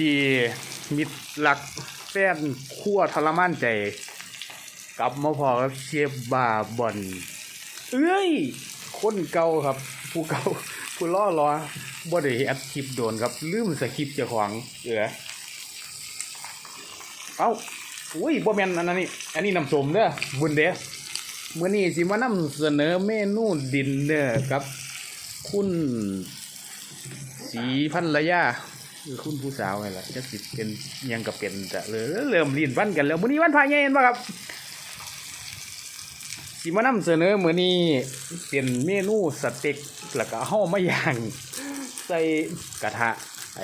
ดีมิตรหลักแฟนขั้วทรมานใจ กลับมาพอกับเชฟบาบอน เอ้ย คนเก่าครับ ผู้เก่าผู้ล่อรอบ่ได้แอัดคลิปโดนครับ ลืมสคริปต์เจ้าของเออเอ้าอุ้ยบ่แมนอันนั้นนี่อันนี้น้ำส้มเด้อบุญเด้มื้อนี้สิมานำเสนอเมนูดินเนอร์ครับ คุณสีพันระยา คือคุณผู้สาวไงล่ะจะสิเป็นยังกับเป็นจะเลยเริ่มลิ้นวันกันแล้วมื้อนี้วันพายเย็นบ่ะครับสิมานำเสนอมื้อนี้เป็นเมนูสเต็กแล้วก็เฮามาย่างใส่กระทะไอ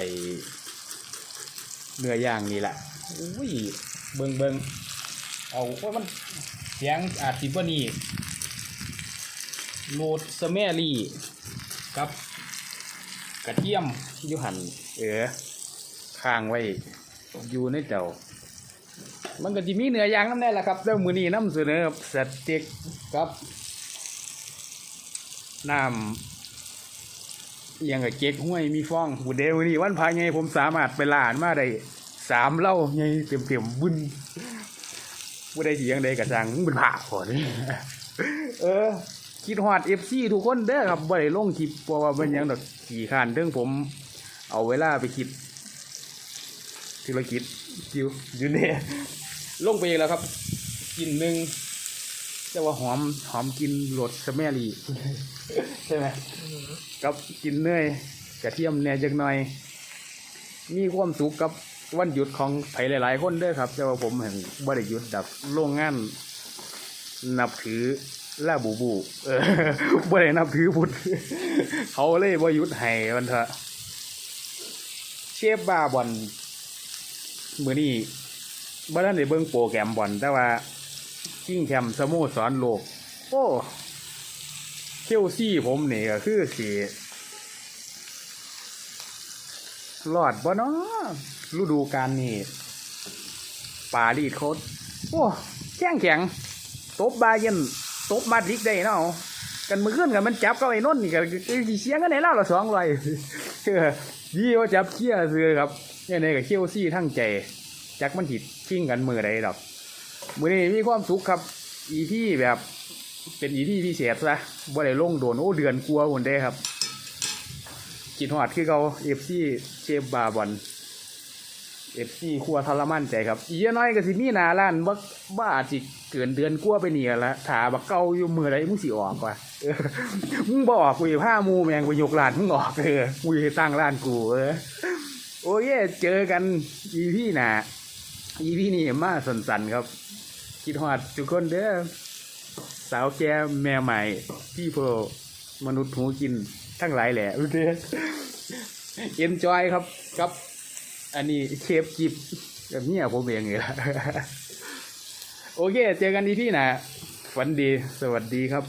เนื้อย่างนี่แหละอุ้ยเบิงเบิงเอาว่ามันเสียงอาจสิบ่นี่โรดสแมรี่กับ กระเทียมอยู่หั่นเออข้างไว้อยู่ในเจ้ามันก็จะมีเนื้อย่างน้ำแน่แหละครับแล้วมือนี้น้ำเสนอสเต็กกับน้ำยังกับเก๊กห้วยมีฟองบุเดวันนี้วันพายไงผมสามารถไปลานมาได้สามเล่าไงเต็มเต็มๆบุญบุได้สียังใดกระจังมึงเป็นผ่าก่อนเออ คิดฮอดเอฟซีทุกคนเด้อครับบ่ได้ลงคลิปเพราะว่าเป็นหยังดอกขี่ขานเรื่องผม เอาเวลาไปคิดธุรกิจจิวอยู่เนี่ยลงไปอีกแล้วครับกินหนึ่งแต่ว่าหอมหอมกินรสสแมรี่ใช่ไหมกับกินเนยกระเทียมแหน่จักหน่อย มีความสุขกับวันหยุดของไผหลาย ๆ คนเด้อครับ แต่ว่าผมเห็นบ่ได้หยุดดับโรงงาน นับถือ ลาบูบู เออบ่ได้นับถือพุทธเขาเลยบ่ยุดให้มันเถอะเชฟบาบอนมือนี้บ้านได้เบิ่งโปรแกรมบอลแต่ว่ากิ้งแคมสโมสรโลก โอ้เชลซีผมนี่ก็คือสิรอดบ่เนาะฤดูกาลนี้ปารีสโคตรโอ้แข็งแข็งตบบาเย็น ตบมาดิกได้เนาะกันมือขึ้นกันมันจับก็ไอ้นนท์นี่ก็สิเสียงกันไหนเล่าละสองร้อยเออยี่ว่าจับเชี่ยซื้อครับเนี่ยในกับเชี่ยวซี่ทั้งใจจักมันผิดชิ่งกันมือใดดอกมือนี้มีความสุขครับ อีที่แบบเป็นอีที่พิเศษซะบ่ได้ลงโดนโอ้เดือนกลัวคนได้ครับกินหอดคือเขาเอฟซีเชฟบาบอน เอฟซีครัวทรมานใจครับอีกน้อยก็สิมีหนาล้านบ่บ้าจิเกินเดือนกลัวไปเนี่ยละถาบักเก่าอยู่มือใดมึงสิออกว่ะมึงบออกกูผ้ามูแมงกูยกร้านมึงออกเออกูจะตั้งร้านกูเออโอ้ยเจอกันอีพี่หนาอีพี่นี่มาสันๆครับ คิดฮอดทุกคนเด้อสาวแก่แม่ใหม่พี่โพมนุษย์หูกินทั้งหลายแหละโอเคเอ็นจอยครับครับ อันนี้เชฟจิบแบบนี้ผมเองเลยโอเค เจอกันดีที่หนะฝันดี สวัสดีครับ